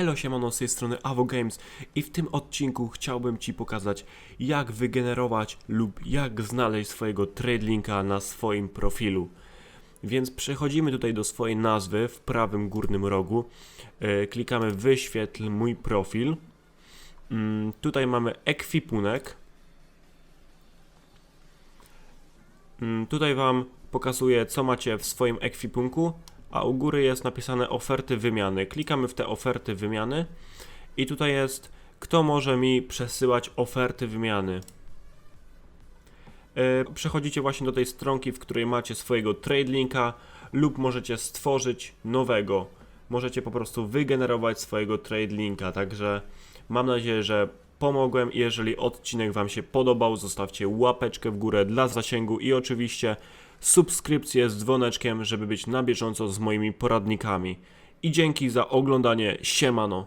Elo siemano z tej strony Avo Games i w tym odcinku chciałbym Ci pokazać jak wygenerować lub jak znaleźć swojego trade linka na swoim profilu. Więc przechodzimy tutaj do swojej nazwy w prawym górnym rogu, e, klikamy wyświetl mój profil, Mm, tutaj mamy ekwipunek, Mm, Tutaj Wam pokazuję, co macie w swoim ekwipunku, a u góry jest napisane oferty wymiany. Klikamy w te oferty wymiany i tutaj jest, kto może mi przesyłać oferty wymiany. E, Przechodzicie właśnie do tej stronki, w której macie swojego trade linka lub możecie stworzyć nowego. Możecie po prostu wygenerować swojego trade linka, także mam nadzieję, że pomogłem. Jeżeli odcinek Wam się podobał, zostawcie łapeczkę w górę dla zasięgu i oczywiście subskrypcję z dzwoneczkiem, żeby być na bieżąco z moimi poradnikami. I dzięki za oglądanie. Siemano.